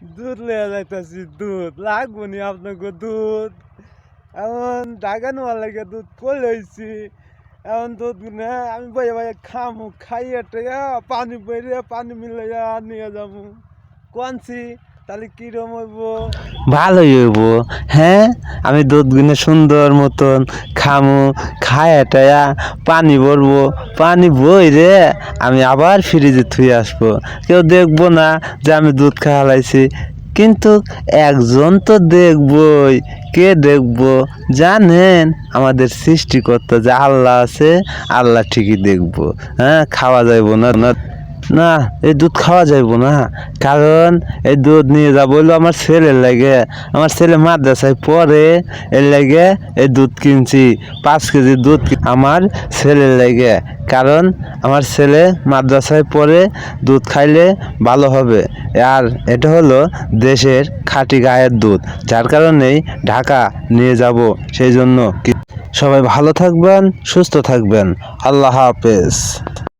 দুধ লইয়া যাইতাছি, দুধ। লাগবো নি আপনাকে দুধ? এমন ডাকা নেওয়ার লাগে দুধ কই হয়েছি এমন দুধ না আমি বইয়া বইয়া খামু, খাইয়ে টেয়া পানি বেরিয়ে পানি মিলাইয়া নিয়ে যাব কোনছি? তাহলে ভালোই হইব। হ্যাঁ আমি দুধ গুনে সুন্দর মতন খামু, খায়া টায়া পানি ভরবো। পানি বই রে, আমি আবার ফ্রিজে থুয়ে আসব। কেউ দেখব না যে আমি দুধ খাওয়ালাইছি কিন্তু একজন তো দেখবই। কে দেখব? জানেন, আমাদের সৃষ্টিকর্তা যে আল্লাহ আছে, আল্লাহ ঠিকই দেখব। হ্যাঁ খাওয়া যাইব না। না, এই দুধ খাওয়া যাইব না। কারণ এই দুধ নিয়ে যাব হইল আমার ছেলের লাগে। আমার ছেলে মাদ্রাসায় পরে এর লাগে এই দুধ কিনছি। পাঁচ কেজি দুধ আমার ছেলের লাগে। কারণ আমার ছেলে মাদ্রাসায় পরে দুধ খাইলে ভালো হবে। আর এটা হলো দেশের খাঁটি গায়ের দুধ, যার কারণেই ঢাকা নিয়ে যাব। সেই জন্য সবাই ভালো থাকবেন, সুস্থ থাকবেন। আল্লাহ হাফেজ।